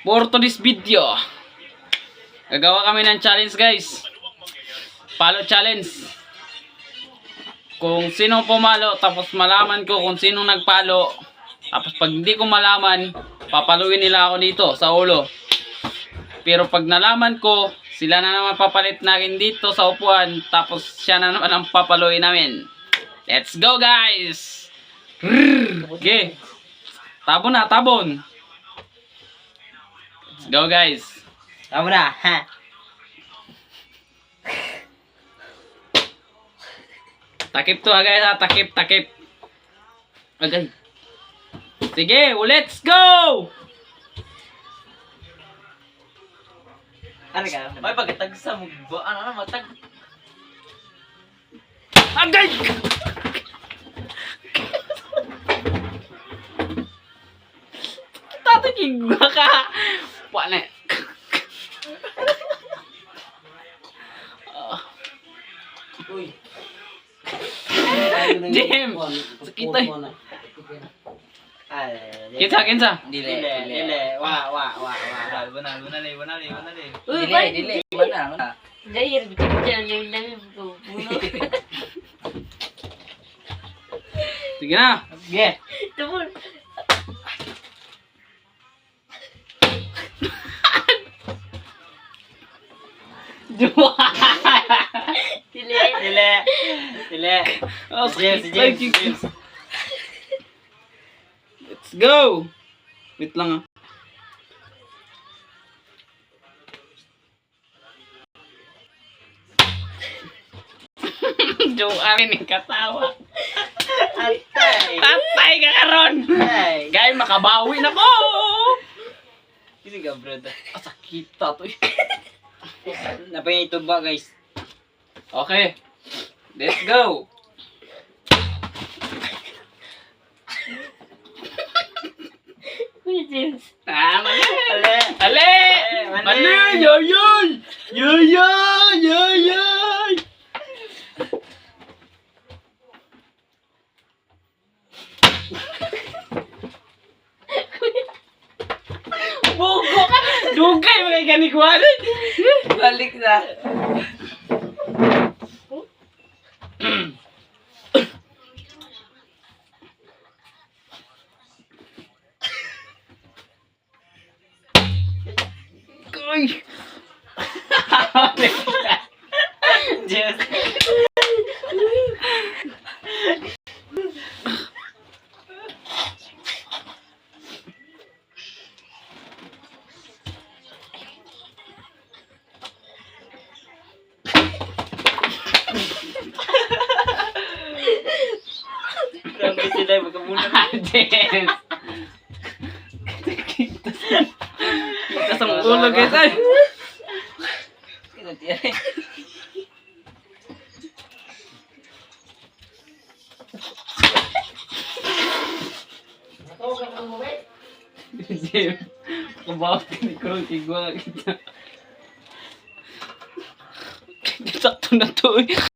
For today's video, gagawa kami ng challenge guys. Palo challenge. Kung sino pumalo, tapos malaman ko kung sino nagpalo. Tapos pag hindi ko malaman, papaluin nila ako dito sa ulo. Pero pag nalaman ko, sila na naman papalit natin dito sa upuan. Tapos siya na naman ang papaluin namin. Let's go guys! Okay. Tabon na, tabon. Go guys. Tama na, ha? Takip to ha guys ha. Takip, takip. Agay. Sige, let's go! Ano ka? May pagkatag sa mugbo. Ano na, matag. Agay! Tatigig ba ka? bạn này Damn, sakitay. Kinsa, kinsa? Dile, dile. Wah, wah, wah, wah. Benar, benar, benar, benar. Uy, dile, dile. Benar, benar. Jair, jangan yang lagi bunuh. Sige na. Sige. Tubol. Tumul. Dili. Dile. Dile. Oh. James, James. Let's go! Wait lang ah. Joke akin yung katawa. Atay. Tatay ka karon! Gay, makabawi na ko! Kisi ka, bro. Ah, sakit ta to eh. Napay ito ba, guys? Okay. Let's go! James. Ah, mali! Ale. Ale! mali. Mali! Yoy! Yoy! Yoy! Dugay mga ganikuan! Balik na. Uy! sila'y magkamunan. Yes. Kita sa ulo, guys. Ay! Jim, kabaw tinikurong kigwa kita. Sakto na to eh.